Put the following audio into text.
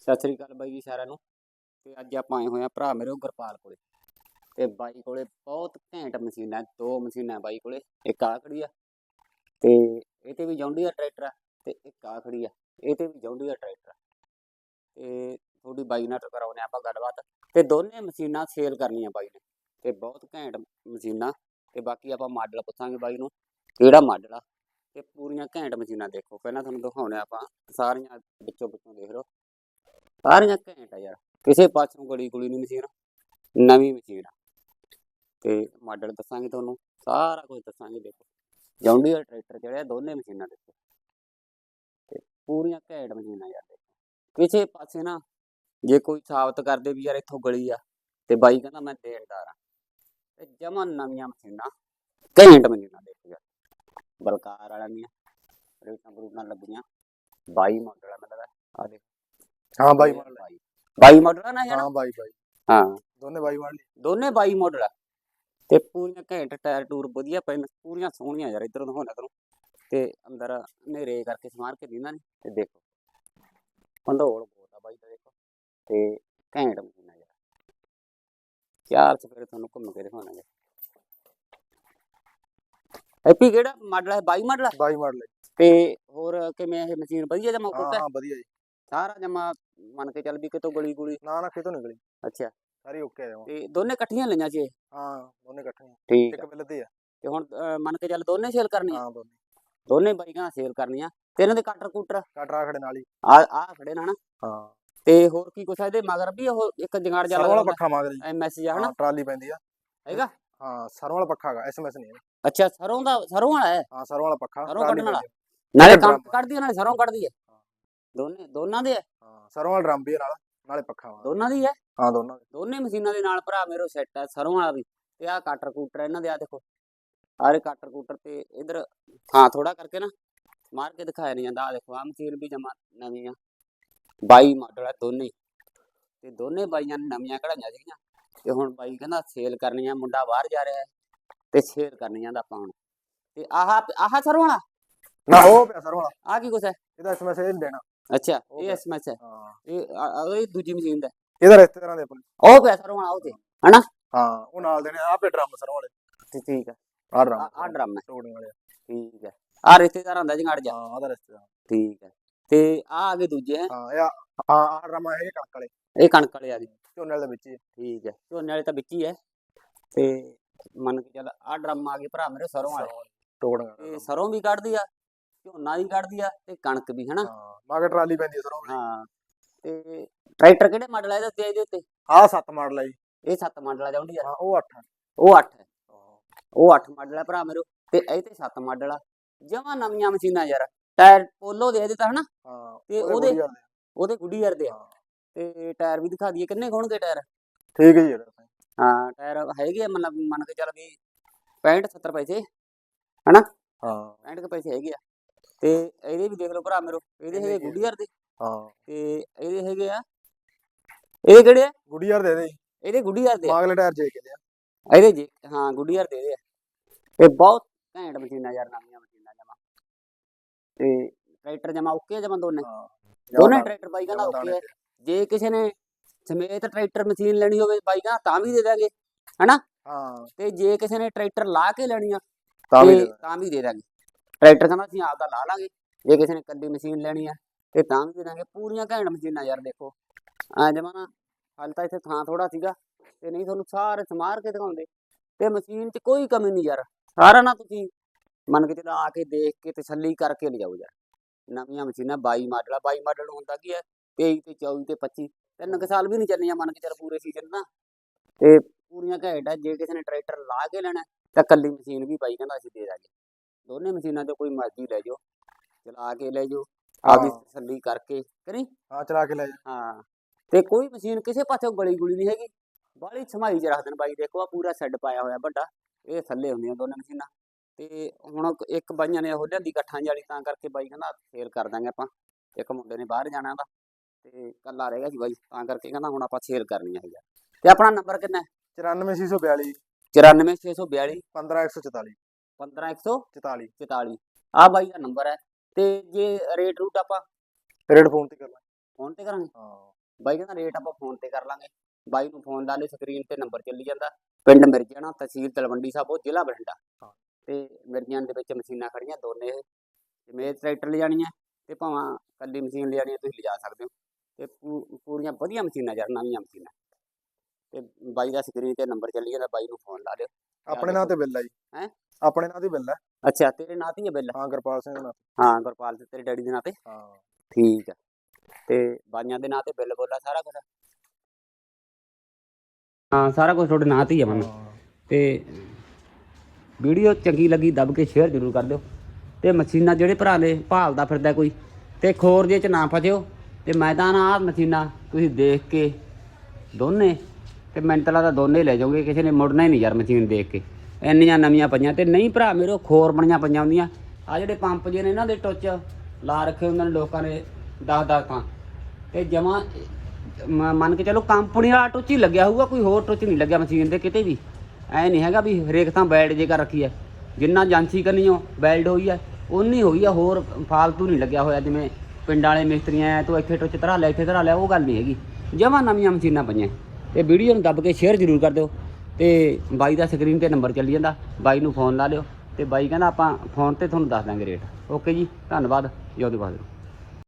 ਸਤਿ ਸ੍ਰੀ ਅਕਾਲ ਬਾਈ ਜੀ ਸਾਰਿਆਂ ਨੂੰ। ਤੇ ਅੱਜ ਆਪਾਂ ਆਏ ਹੋਏ ਆ ਭਰਾ ਮੇਰੇ ਗੁਰਪਾਲ ਕੋਲੇ। ਤੇ ਬਾਈ ਕੋਲੇ ਬਹੁਤ ਘੈਂਟ ਮਸ਼ੀਨਾਂ ਦੋ ਮਸ਼ੀਨਾਂ ਬਾਈ ਕੋਲੇ, ਇੱਕ ਆ ਖੜੀ ਆ। ਤੇ ਇਹ ਤੇ ਵੀ ਜੌਂਡੀ ਆ ਟਰੈਕਟਰ ਆ, ਤੇ ਇੱਕ ਆ ਖੜੀ ਆ, ਇਹ ਤੇ ਵੀ ਜੌਂਡੀ ਆ ਟਰੈਕਟਰ ਆ। ਤੇ ਥੋੜੀ ਬਾਈ ਨਾਲ ਕਰਾਉਨੇ ਆਪਾਂ ਗੱਲਬਾਤ। ਤੇ ਦੋਨੇ ਮਸ਼ੀਨਾਂ ਸੇਲ ਕਰਨੀਆਂ ਬਾਈ ਨੇ, ਤੇ ਬਹੁਤ ਘੈਂਟ ਮਸ਼ੀਨਾਂ। ਤੇ ਬਾਕੀ ਆਪਾਂ ਮਾਡਲ ਪੁੱਛਾਂਗੇ ਬਾਈ ਨੂੰ, ਕਿਹੜਾ ਮਾਡਲ ਆ। ਤੇ ਪੂਰੀਆਂ ਘੈਂਟ ਮਸ਼ੀਨਾਂ ਦੇਖੋ, ਪਹਿਲਾਂ ਤੁਹਾਨੂੰ ਦਿਖਾਉਣੇ ਆਪਾਂ, ਸਾਰੀਆਂ ਵਿੱਚੋਂ ਵਿੱਚੋਂ ਦੇਖ ਲਓ। ਸਾਰੀਆਂ ਘੈਂਟ ਆ ਯਾਰ। ਕਿਸੇ ਪਾਸੋਂ ਗਲੀ ਗੁਲੀ ਨਹੀਂ ਮਸ਼ੀਨ ਨਵੀਂ ਮਸ਼ੀਨ ਆ। ਤੇ ਮਾਡਲ ਦੱਸਾਂਗੇ ਤੁਹਾਨੂੰ, ਸਾਰਾ ਕੁਝ ਦੱਸਾਂਗੇ ਦੇਖੋ। ਜੌਂਡੀ ਦਾ ਟਰੈਕਟਰ ਚੜਿਆ ਦੋਨੇ ਮਸ਼ੀਨਾਂ ਦੇਖੋ। ਤੇ ਪੂਰੀਆਂ ਘੈਂਟ ਮਸ਼ੀਨਾਂ ਯਾਰ ਦੇਖੋ। ਕਿਸੇ ਪਾਸੇ ਨਾ, ਜੇ ਕੋਈ ਸਾਬਤ ਕਰਦੇ ਵੀ ਯਾਰ ਇੱਥੋਂ ਗਲੀ ਆ, ਤੇ ਬਾਈ ਕਹਿੰਦਾ ਮੈਂ ਦੇਣਦਾਰ ਆ ਤੇ ਜਮਾਂ ਨਵੀਆਂ ਮਸ਼ੀਨਾਂ, ਘੈਂਟ ਮਸ਼ੀਨਾਂ ਦੇਖੋ ਯਾਰ। ਬਲਕਾਰ ਵਾਲਿਆਂ ਦੀਆਂ ਰੇਟਾਂ ਬਰੂਟਾਂ ਲੱਗੀਆਂ। 22 ਮਾਡਲ ਆ ਮਤਲਬ ਆ ਦੇਖ। ਹਾਂ ਬਾਈ ਮਾਡਲ ਹੈ। 22 ਮਾਡਲ ਆ ਨਾ ਹਾਂ ਬਾਈ ਬਾਈ। ਹਾਂ। ਦੋਨੇ ਬਾਈ ਮਾਡਲ ਦੋਨੇ 22 ਮਾਡਲ ਆ। ਤੇ ਪੂਰੀਆਂ ਘੈਂਟ ਟਾਇਰ ਟੂਰ ਵਧੀਆ ਪਏ ਨੇ ਪੂਰੀਆਂ ਸੋਹਣੀਆਂ ਯਾਰ ਇਧਰੋਂ ਦਿਖਾਉਣਾ ਤੈਨੂੰ ਤੇ ਅੰਦਰ ਹਨੇਰੇ ਕਰਕੇ ਸਮਾਰ ਕੇ ਦਿੰਦਾ ਨਹੀਂ ਤੇ ਦੇਖੋ। ਪੰਦੋੜ ਬਹੁਤ ਆ ਬਾਈ ਦਾ ਦੇਖੋ। ਤੇ ਘੈਂਟ ਮਸ਼ੀਨਾਂ ਯਾਰ। ਚਾਰ ਸਫੇਰੇ ਤੁਹਾਨੂੰ ਘੁੰਮ ਕੇ ਦਿਖਾਉਣਾਗੇ। ਐਪੀ ਕਿਹੜਾ ਮਾਡਲ ਹੈ 22 ਮਾਡਲ ਆ? ਬਾਈ ਮਾਡਲ ਹੈ। ਤੇ ਹੋਰ ਕਿਵੇਂ ਇਹ ਮਸ਼ੀਨ? ਵਧੀਆ ਜਮਾ ਹਾਂ ਕੋਤਾ ਹਾਂ ਵਧੀਆ ਜੀ। ਸਾਰਾ ਜਮਾ ਮੰਨ ਕੇ ਚੱਲ ਵੀ ਕਿਤੋਂ ਗਲੀ ਗੁਲੀ। ਨਾ ਨਾ ਕਿਤੋਂ ਨਿਕਲੀ। ਅੱਛਾ। ਸਾਰੀ ਓਕੇ ਆ ਤੇ ਦੋਨੇ ਇਕੱਠੀਆਂ ਲਈਆਂ ਸੀ ਇਹ? ਹਾਂ ਦੋਨੇ ਇਕੱਠੇ ਠੀਕ ਇੱਕ ਆ। ਬਿੱਲ ਤੇ ਆ। ਤੇ ਹੁਣ ਅਹ, ਮੰਨ ਕੇ ਚੱਲ ਦੋਨੇ ਸੇਲ ਕਰਨੀਆਂ? ਹਾਂ ਦੋਨੇ। ਦੋਨੇ ਬਾਈਕਾਂ ਸੇਲ ਕਰਨੀਆਂ। ਤੇ ਇਹਨਾਂ ਦੇ ਕਟਰ ਕੁਟਰ ਕਟਰਾ ਖੜੇ ਨਾਲ ਹੀ। ਆ ਆ ਖੜੇ ਨੇ ਹਨਾ? ਹਾਂ। ਤੇ ਹੋਰ ਕੀ ਕੁਛ ਆ? ਇਹਦੇ ਮਗਰ ਵੀ ਉਹ ਇੱਕ ਜੰਗਾੜ ਸਰੋਂ ਵਾਲਾ ਜਿਹਾ ਪੱਖਾ ਮੰਗ ਜੀ ਐਮਐਸ ਜਿਹਾ ਹਨਾ? ਹਾਂ ਟਰਾਲੀ ਪੈਂਦੀ ਆ। ਹੈਗਾ? ਹਾਂ ਸਰੋਂ ਵਾਲਾ ਪੱਖਾ ਹੈਗਾ ਐਸਐਮਐਸ ਨਹੀਂ ਹੈ। ਅੱਛਾ ਸਰੋਂ ਦਾ ਸਰੋਂ ਵਾਲਾ ਹੈ? ਹਾਂ ਸਰੋਂ ਵਾਲਾ ਪੱਖਾ ਸਰੋਂ ਕੱਢਣ ਵਾਲਾ? ਨਾਲੇ ਡਰਮ। ਕੰਮ ਕੱਢਦੀ ਹੈ ਨਾਲੇ ਸਰੋਂ ਕੱਢਦੀ ਹੈ ਦੋਨੇ ਦੋਨਾਂ ਦੇ ਆ। ਹਾਂ ਸਰੋਂ ਵਾਲਾ ਡਰਮ ਵੀ ਆ ਨਾਲ ਨਾਲੇ ਪੱਖਾ ਵਾ ਦੋਨਾਂ ਦੀ ਹੈ ਹਾਂ ਦੋਨਾਂ ਦੇ। ਦੋਨੇ ਮਸ਼ੀਨਾਂ ਦੇ ਨਾਲ ਭਰਾ ਮੇਰੋ ਸੈੱਟ ਹੈ ਸਰੋਂ ਵਾਲਾ ਵੀ। ਤੇ ਆ ਕਟਰ ਕੂਟਰ ਇਹਨਾਂ ਦੇ ਆ ਦੇਖੋ। ਆਰੇ ਕਟਰ ਕੂਟਰ ਤੇ ਇਧਰ ਹਾਂ ਥੋੜਾ ਕਰਕੇ ਨਾ ਮਾਰ ਕੇ ਦਿਖਾਇਆ ਨਹੀਂ ਜਾਂਦਾ। ਆ ਦੇਖੋ ਆ ਮਸ਼ੀਨ ਵੀ ਜਮਾ ਨਵੀਂ ਆ। 22 ਮਾਡਲ ਆ ਦੋਨੇ। ਤੇ ਦੋਨੇ ਬਾਈਆਂ ਨੇ ਨਵੀਆਂ ਕਢਾਈਆਂ ਸੀਗੀਆਂ। ਤੇ ਹੁਣ ਬਾਈ ਕਹਿੰਦਾ ਸੇਲ ਕਰਨੀ ਆ ਮੁੰਡਾ ਬਾਹਰ ਜਾ ਰਿਹਾ ਤੇ ਸੇਲ ਕਰਨੀ ਆ ਦਾ ਆਪਾਂ ਹੁਣ। ਤੇ ਆਹ ਆਹ ਸਰੋਂ ਵਾਲਾ? ਨਾ ਉਹ ਪਿਆ ਸਰੋਂ ਵਾਲਾ। ਆ ਕੀ ਕੁਛ ਹੈ? ਇਹਦਾ ਐਸਐਮਐਸ ਇਹ ਨੀ ਦੇਣਾ। ਅੱਛਾ ਇਹ। ਐਸਐਮਐਸ ਹੈ। ਹਾਂ। ਇਹ ਆ- ਆ- ਇਹ ਦੂਜੀ ਮਸ਼ੀਨ ਦਾ। ਹੈ। ਇਹਦਾ ਰਿਸ਼ਤੇਦਾਰਾਂ ਦੇ ਆਪਣੇ। ਉਹ ਪਿਆ ਸਰੋਂ ਉਹ ਤੇ ਹਾਂ ਉਹ ਨਾਲ ਦੇਣੇ ਆ ਪੇ ਡਰਮ ਸਰੋਂ ਵਾਲੇ। ਤੇ ਠੀਕ ਹੈ। ਆ ਡਰਮ ਆ ਡਰਮ ਹੈ। ਟੋੜਨ ਵਾਲੇ। ਠੀਕ ਹੈ। ਆ ਰਿਸ਼ਤੇਦਾਰਾਂ ਦਾ ਜੰਗੜ ਜਾ ਹਾਂ ਆਦਾ ਰਿਸ਼ਤੇਦਾਰ। ਠੀਕ ਹੈ। ਤੇ ਆ ਆ ਗਏ ਦੂਜੇ। ਹੈ ਹਾਂ ਇਹ ਆ- ਹਾਂ ਡਰਮ ਹੈ ਇਹ ਕਣਕ ਵਾਲੇ। ਇਹ ਕਣਕ ਵਾਲੇ ਆ ਗਏ ਝੋਨੇ ਵਾਲੇ ਦੇ ਵਿੱਚ ਹੀ। ਠੀਕ ਹੈ। ਝੋਨੇ ਵਾਲੇ ਤਾਂ ਵਿੱਚ ਹੀ ਹੈ। ਤੇ ਮੰਨ ਕੇ ਚੱਲ ਆ ਡਰਮ ਆ ਗਏ ਭਰਾ ਮੇਰੇ ਸਰੋਂ ਵਾਲੇ। ਟੋੜਨ ਤੇ ਵਾਲੇ ਸਰੋਂ ਵੀ ਕੱਢਦੀ ਆ ਝੋਨਾ ਵੀ ਕੱਢਦੀ ਆ ਤੇ ਕਣਕ ਵੀ ਹਨਾ? ਹਾਂ। ਮਗਰ ਟਰਾਲੀ ਪੈਂਦੀ ਸਰੋਂ ਵਾਲੀ ਹਾਂ। ਤੇ ਟਰੈਕਟਰ ਕਿਹੜੇ ਮਾਡਲ ਆ ਇਹਦੇ ਇਹਦੇ ਉੱਤੇ? ਆ ਸੱਤ ਮਾਡਲ ਆ ਜੀ। ਇਹ 7 ਮਾਡਲ ਆ ਜਾਂਦੀ ਆ ਹਾਂ ਉਹ 8 ਉਹ 8 ਹੈ। ਉਹ 8 ਮਾਡਲ ਆ ਭਰਾ ਮੇਰੇ। ਤੇ ਇਹ ਤੇ 7 ਮਾਡਲ ਆ। ਜਮਾ ਨਵੀਆਂ ਮਸ਼ੀਨਾਂ ਯਾਰ। ਟਾਇਰ ਪੋਲੋ ਦੇ ਦਿੱਤਾ ਹਨਾ? ਹਾਂ ਤੇ ਉਹਦੇ ਉਹਦੇ। ਉਹਦੇ ਗੁੱਡੀਅਰ ਦੇ ਆ। ਹਾਂ। ਤੇ ਟਾਇਰ ਵੀ ਦਿਖਾ ਦਈਏ। ਕਿੰਨੇ ਹੋਣਗੇ ਟਾਇਰ? ਠੀਕ ਹੈ ਜੀ ਇਹਦਾ। ਹਾਂ ਟਾਇਰ ਹੈਗੇ ਆ। ਮਤਲਬ ਮੰਨ ਕੇ ਚੱਲ ਵੀ 65 70 ਪੈਸੇ। ਹਨਾ? ਹਾਂ। 65 ਕੁ ਪੈਸੇ ਹੈਗੇ ਆ। ਤੇ ਇਹਦੇ ਵੀ ਦੇਖ ਲਓ ਭਰਾ ਮੇਰੋ ਇਹਦੇ ਹੈਗੇ? ਗੁੱਡੀਅਰ ਦੇ। ਹਾਂ। ਤੇ ਇਹਦੇ ਹੈਗੇ ਆ ਇਹ ਕਿਹੜੇ ਆ? ਗੁੱਡੀਅਰ ਦੇ ਦੇ। ਇਹਦੇ ਗੁੱਡੀਅਰ ਦੇ ਆ। ਮਾਗਲੇ ਟਾਇਰ ਜੇ ਕੇ ਦੇ ਆ। ਇਹਦੇ ਜੀ ਹਾਂ ਗੁੱਡੀਅਰ ਦੇ ਦੇ ਆ। ਇਹ ਬਹੁਤ ਘੈਂਟ ਮਸ਼ੀਨਾਂ ਯਾਰ ਨਵੀਆਂ ਮਸ਼ੀਨਾਂ ਜਮਾ। ਤੇ ਟਰੈਕਟਰ ਜਮਾ ਓਕੇ ਜਮਾ ਦੋਨੇ? ਹਾਂ। ਦੋਨੇ ਟਰੈਕਟਰ ਬਾਈ ਕਹਿੰਦਾ ਓਕੇ ਜੇ ਕਿਸੇ ਨੇ ਸਮੇਤ ਟਰੈਕਟਰ ਮਸ਼ੀਨ ਲੈਣੀ ਹੋਵੇ ਬਾਈ ਕਹਿੰਦਾ ਤਾਂ ਵੀ ਦੇ ਦਾਂਗੇ ਹਾਂ। ਤੇ ਜੇ ਕਿਸੇ ਨੇ ਟਰੈਕਟਰ ਲਾ ਕੇ ਲੈਣੀ ਆ ਤਾਂ ਵੀ। ਤਾਂ ਵੀ ਦੇ ਦਾਂਗੇ ਟਰੈਕਟਰ ਕਹਿੰਦਾ ਅਸੀਂ ਆਪਦਾ ਲਾ ਲਾਂਗੇ, ਜੇ ਕਿਸੇ ਨੇ ਕੱਦੀ ਮਸ਼ੀਨ ਲੈਣੀ ਆ, ਤੇ ਤਾਂ ਵੀ ਦੇ ਦਾਂਗੇ। ਪੂਰੀਆਂ ਘੈਂਟ ਮਸ਼ੀਨਾਂ ਯਾਰ ਦੇਖੋ। ਆ ਜਮਾਨਾ ਹਾਲ ਤਾਂ ਇੱਥੇ ਥਾਂ ਥੋੜਾ ਸੀਗਾ, ਤੇ ਨਹੀਂ ਤੁਹਾਨੂੰ ਸਾਰੇ ਸਮਾਰ ਕੇ ਦਿਖਾਉਂਦੇ। ਤੇ ਮਸ਼ੀਨ 'ਚ ਕੋਈ ਕਮੀ ਨਹੀਂ ਯਾਰ। ਸਾਰਾ ਨਾ ਤੁਸੀਂ ਮੰਨ ਕੇ ਚਲੋ ਆ ਕੇ ਦੇਖ ਕੇ ਤਸੱਲੀ ਕਰਕੇ ਲਿਜਾਓ ਯਾਰ। ਨਵੀਆਂ ਮਸ਼ੀਨਾਂ 22 ਮਾਡਲ ਆ। 22 ਮਾਡਲ ਹੁੰਦਾ ਕੀ ਹੈ 23 ਤੇ 24 ਤੇ 25 ਤਿੰਨ ਕੁ ਸਾਲ ਵੀ ਨਹੀਂ ਚੱਲੀਆਂ ਮੰਨ ਕੇ ਚੱਲ ਪੂਰੇ ਸੀਜ਼ਨ ਨਾ। ਤੇ ਪੂਰੀਆਂ ਘੈਂਟ ਆ। ਜੇ ਕਿਸੇ ਨੇ ਟਰੈਕਟਰ ਲਾ ਕੇ ਲੈਣਾ, ਤਾਂ ਕੱਲੀ ਮਸ਼ੀਨ ਵੀ ਬਾਈ ਕਹਿੰਦਾ ਅਸੀਂ ਦੇ ਦਾਂਗੇ। ਦੋਨੇ ਮਸ਼ੀਨਾਂ ਤੋਂ ਕੋਈ ਮਰਜ਼ੀ ਲੈ ਜਾਓ ਚਲਾ ਕੇ ਲੈ ਜਾਓ ਆਪਦੀ ਹਾਂ। ਤਸੱਲੀ ਕਰਕੇ ਕਰੀ ਹਾਂ ਚਲਾ ਕੇ ਲੈ ਜਾ ਹਾਂ ਤੇ ਕੋਈ ਮਸ਼ੀਨ ਕਿਸੇ ਪਾਸੇ ਗਲੀ ਗੁਲੀ ਨਹੀਂ ਹੈਗੀ। ਬਾਹਲੀ ਸਮਾਈ ਚ ਰੱਖ ਦੇਣ ਬਾਈ ਦੇਖੋ ਆ ਪੂਰਾ ਸੈੱਡ ਪਾਇਆ ਹੋਇਆ ਵੱਡਾ ਇਹ ਥੱਲੇ ਹੁੰਦੀਆਂ ਦੋਨੇ ਮਸ਼ੀਨਾਂ। ਤੇ ਹੁਣ ਇੱਕ ਬਾਈਆਂ ਨੇ ਉਹ ਲਿਆਂਦੀ ਇਕੱਠਾਂ ਵਾਲੀ ਤਾਂ ਕਰਕੇ ਬਾਈ ਕਹਿੰਦਾ ਸੇਲ ਕਰ ਦਾਂਗੇ ਆਪਾਂ। ਇੱਕ ਮੁੰਡੇ ਨੇ ਬਾਹਰ ਜਾਣਾ ਦਾ ਤੇ ਕੱਲਾ ਰਹਿ ਗਿਆ ਸੀ ਬਾਈ ਤਾਂ ਕਰਕੇ ਕਹਿੰਦਾ ਹੁਣ ਆਪਾਂ ਸੇਲ ਕਰਨੀ ਹੈ ਯਾਰ। ਤੇ ਆਪਣਾ ਨੰਬਰ ਕਿੰਨਾ ਹੈ? 94642 94642 15144 15144 44 ਆ ਬਾਈ ਦਾ ਨੰਬਰ ਹੈ। ਤੇ ਜੇ ਰੇਟ ਰੂਟ ਆਪਾਂ ਰੇਡ ਫੋਨ ਤੇ ਕਰ ਲੈ ਫੋਨ ਤੇ ਕਰਾਂਗੇ? ਹਾਂ। ਬਾਈ ਕਹਿੰਦਾ ਰੇਟ ਆਪਾਂ ਫੋਨ ਤੇ ਕਰ ਲਾਂਗੇ। ਬਾਈ ਨੂੰ ਫੋਨ ਲਾ ਲਿਓ ਸਕਰੀਨ ਤੇ ਨੰਬਰ ਚੱਲੀ ਜਾਂਦਾ। ਪਿੰਡ ਮਿਰਜਾਣਾ ਤਹਿਸੀਲ ਤਲਵੰਡੀ ਸਾਬੋ ਜ਼ਿਲ੍ਹਾ ਬਠਿੰਡਾ। ਤੇ ਮਿਰਜਾਣ ਦੇ ਵਿੱਚ ਮਸ਼ੀਨਾਂ ਖੜੀਆਂ ਦੋਨੇ ਜਿਵੇਂ ਟਰੈਕਟਰ ਲਿਜਾਣੀ ਹੈ ਤੇ ਭਾਵੇਂ ਕੱਲੀ ਮਸ਼ੀਨ ਲਿਜਾਣੀ ਹੈ ਤੁਸੀਂ ਲਿਜਾ ਸਕਦੇ ਹੋ। ਤੇ ਪੂਰੀਆਂ ਵਧੀਆ ਮਸ਼ੀਨਾਂ ਯਾਰ ਨਵੀਆਂ ਮਸ਼ੀਨਾਂ। ਤੇ ਬਾਈ ਦਾ ਸਕਰੀਨ ਤੇ ਨੰਬਰ ਚੱਲੀ ਜਾਂਦਾ ਬਾਈ ਨੂੰ ਫੋਨ ਲਾ ਲਿਓ। ਆਪਣੇ ਨਾਂ ਤੇ ਬਿੱਲ ਆ ਜੀ। ਹੈਂ? ਆਪਣੇ ਨਾਂ ਤੇ ਬਿੱਲ ਹੈ। ਅੱਛਾ ਤੇਰੇ ਨਾਂ ਤੇ ਹੀ ਹੈ ਬਿੱਲ? ਹਾਂ ਗੁਰਪਾਲ ਸਿੰਘ ਨਾਲ ਹਾਂ ਗੁਰਪਾਲ ਤੇ ਤੇਰੇ ਡੈਡੀ ਦੇ ਨਾਂ ਤੇ? ਹਾਂ। ਠੀਕ ਆ। ਤੇ ਬਾਈਆਂ ਦੇ ਨਾਂ ਤੇ ਬਿੱਲ ਬੋਲਾ ਸਾਰਾ ਕੁਝ ਹਾਂ ਸਾਰਾ ਕੁਝ ਤੁਹਾਡੇ ਨਾਂ ਤੇ ਹੀ ਆ ਮਨ ਤੇ ਵੀਡੀਓ ਚੰਗੀ ਲੱਗੀ ਦੱਬ ਕੇ ਸ਼ੇਅਰ ਜ਼ਰੂਰ ਕਰ ਦਿਓ। ਤੇ ਮਸ਼ੀਨਾਂ ਜਿਹੜੇ ਭਰਾ ਨੇ ਭਾਲਦਾ ਫਿਰਦਾ ਕੋਈ ਤੇ ਖੋਰ ਜੇ ਚ ਨਾ ਫਸਿਓ ਤੇ ਮੈਂ ਤਾਂ ਨਾ ਆਹ ਮਸ਼ੀਨਾਂ ਤੁਸੀਂ ਦੇਖ ਕੇ ਦੋਨੇ ਤੇ ਮੈਂਟਲਾ ਦਾ ਦੋਨੇ ਲੈ ਜਾਓਗੇ ਕਿਸੇ ਨੇ ਮੁੜਨਾ ਹੀ ਨਹੀਂ ਯਾਰ ਮਸ਼ੀਨ ਦੇਖ ਕੇ। ਇੰਨੀਆਂ ਨਵੀਆਂ ਪਈਆਂ ਤੇ ਨਹੀਂ ਭਰਾ, ਮੇਰੇ ਖੋਰ ਬਣੀਆਂ ਪਈਆਂ ਹੁੰਦੀਆਂ। ਆ ਜਿਹੜੇ ਪੰਪ ਜੇ ਨੇ ਇਹਨਾਂ ਦੇ ਟੁੱਚ, ਲਾ ਰੱਖੇ ਹੁੰਦੇ ਨੇ ਲੋਕਾਂ ਨੇ 10 10 ਤਾਂ ਤੇ ਜਮਾ ਮੰਨ ਕੇ ਚਲੋ ਕੰਪਨੀ ਵਾਲਾ ਟੁੱਚ ਹੀ ਲੱਗਿਆ ਹੋਊਗਾ, ਕੋਈ ਹੋਰ ਟੁੱਚ ਨਹੀਂ ਲੱਗਿਆ ਮਸ਼ੀਨ ਦੇ ਕਿਤੇ ਵੀ। ਐ ਨਹੀਂ ਹੈਗਾ ਵੀ ਹਰੇਕ ਥਾਂ ਬੈਲਡ ਜੇਕਰ ਰੱਖੀ ਹੈ ਜਿੰਨਾ ਜਾਂਸੀ ਕਰਨੀ ਕਰਨੀਓ ਬੈਲਡ ਹੋਈ ਹੈ ਉਨੀ ਹੋਈ ਆ ਹੋਰ ਫਾਲਤੂ ਨਹੀਂ ਲੱਗਿਆ ਹੋਇਆ ਜਿਵੇਂ ਪਿੰਡਾਂ ਵਾਲੇ ਮਿਸਤਰੀਆਂ ਐ, ਤੂੰ ਇੱਥੇ ਟੁੱਚ ਧਰਾ ਲਿਆ ਇੱਥੇ ਧਰਾ ਲਿਆ ਉਹ ਗੱਲ ਨਹੀਂ ਹੈਗੀ। ਜਮਾ ਨਵੀਆਂ ਮਸ਼ੀਨਾਂ ਪਈਆਂ। ਤੇ ਵੀਡੀਓ ਨੂੰ ਦੱਬ ਕੇ ਸ਼ੇਅਰ ਜ਼ਰੂਰ ਕਰ ਦਿਓ। ਤੇ ਬਾਈ ਦਾ ਸਕਰੀਨ ਤੇ ਨੰਬਰ ਚੱਲੀ ਜਾਂਦਾ, ਬਾਈ ਨੂੰ ਫੋਨ ਲਾ ਲਿਓ ਤੇ ਬਾਈ ਕਹਿੰਦਾ ਆਪਾਂ ਫੋਨ ਤੇ ਤੁਹਾਨੂੰ ਦੱਸ ਦਾਂਗੇ ਰੇਟ ਓਕੇ ਜੀ, ਧੰਨਵਾਦ ਜਿਉਂਦੇ ਬਾਦ